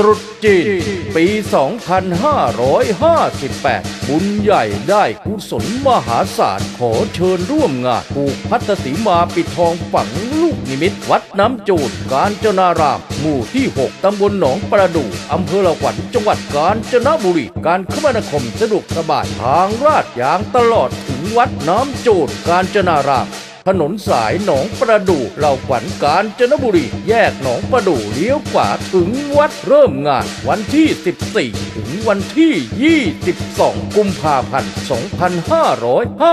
ตรุษจีนปี 2558 บุญใหญ่ได้กุศลมหาศาล ขอเชิญร่วมงานผูกพัทสีมาปิดทองฝังลูกนิมิต วัดน้ำจูดกาญจนาราม หมู่ที่ 6 ตำบลหนองประดู่อำเภอละขวัญจังหวัดกาญจนบุรี การคมนาคมสะดวกสบายทางราดยางตลอดถึงวัดน้ำจูดกาญจนาราม ถนนสายหนองประดู่เหล่าขวัญกาญจนบุรี แยกหนองประดู่เลี้ยวขวาถึงวัดเริ่มงาน วันที่ 14 ถึงวันที่ 22 กุมภาพันธ์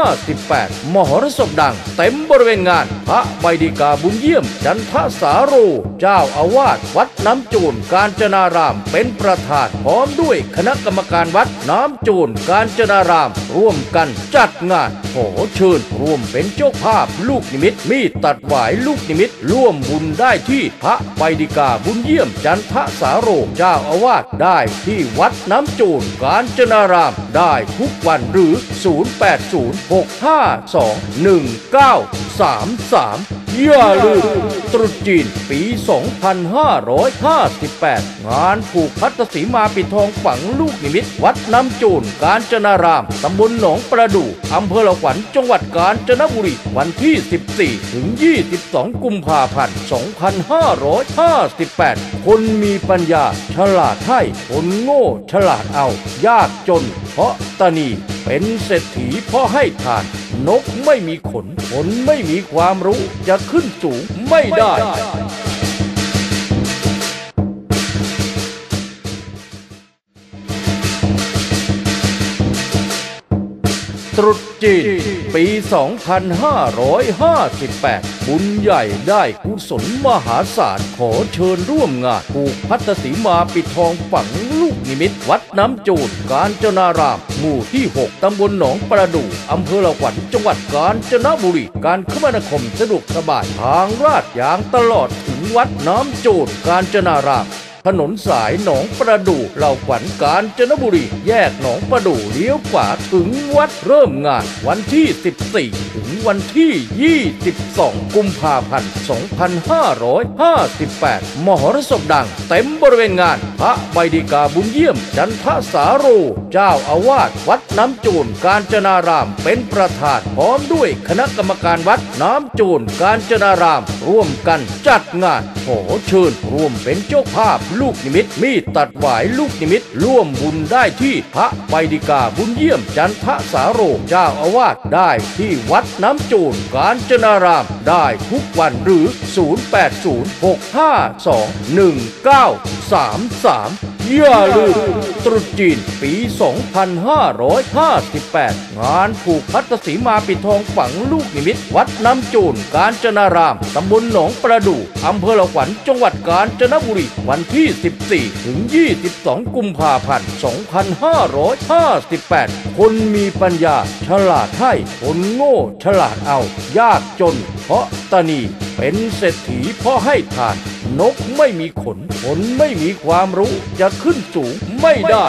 2558 มหรสพดัง เต็มบริเวณงาน พระใบดิกาบุญเยี่ยม จันทสาโร เจ้าอาวาสวัดน้ำจูนกาญจนาราม เป็นประธานพร้อมด้วยคณะกรรมการวัดน้ำจูนกาญจนารามร่วมกันจัดงาน ขอเชิญร่วมเป็นเจ้าภาพลูกนิมิตมีตัดหวายลูกนิมิตร่วมบุญได้ที่พระไบดิกาบุญเยี่ยมจันทสาโรเจ้าอาวาสได้ที่วัดน้ำจูนกาญจนารามได้ทุกวันหรือ 0806521933 อย่าลืมตรุษจีนปี 2558 งานผูกพัทธสีมาปิดทองฝังลูกนิมิต วัดน้ำจูนกาญจนาราม ตำบลหนองประดู่อำเภอละขวัญจังหวัดกาญจนบุรี วันที่ 14 ถึง 22 กุมภาพันธ์ 2558 คนมีปัญญา ฉลาดให้คนโง่ ฉลาดเอา ยากจน เพราะตนีเป็นเศรษฐีเพราะให้ทาน นกไม่มีขน คนไม่มีความรู้จะขึ้นสูงไม่ได้ ตรุษจีนปี 2558 บุญใหญ่ได้กุศลมหาศาลขอเชิญร่วมงานผูกพัทสีมาปิดทองฝัง นิมิตวัดน้ำจูดกาญจนาราม หมู่ที่ 6 ตำบลหนองประดู่อำเภอละขวัญจังหวัดกาญจนบุรี การคมนาคมสะดวกสบายทางราดยางตลอดถึงวัดน้ำจูดกาญจนาราม ถนนสายหนองประดู่เหล่าขวัญกาญจนบุรี แยกหนองประดู่เลี้ยวขวาถึงวัดเริ่มงานวันที่ 14 ถึงวันที่ 22 กุมภาพันธ์ 2558 มหรสพดัง เต็มบริเวณงาน พระใบดิกาบุญเยี่ยม จันทสาโร เจ้าอาวาสวัดน้ำจูนกาญจนารามเป็นประธานพร้อมด้วยคณะกรรมการวัดน้ำจูนกาญจนาราม ร่วมกันจัดงาน ขอเชิญร่วมเป็นเจ้าภาพลูกนิมิตมีตัดหวายลูกนิมิตร่วมบุญได้ที่พระไปดิกาบุญเยี่ยมจันทสาโรเจ้าอาวาสได้ที่วัดน้ำจูนกาญจนารามได้ทุกวันหรือ 333 อย่าลืมตรุษจีนปี 2558 งานผูกพัทธสีมาปิดทองฝังลูกนิมิต วัดน้ำจูนกาญจนาราม ตำบลหนองประดู่อำเภอละขวัญจังหวัดกาญจนบุรี วันที่ 14 ถึง 22 กุมภาพันธ์ 2558 คนมีปัญญา ฉลาดให้คนโง่ ฉลาดเอา ยากจน เพราะตนี เป็นเศรษฐีเพราะให้ทาน นกไม่มีขนคนไม่มีความรู้ จะขึ้นสูงไม่ได้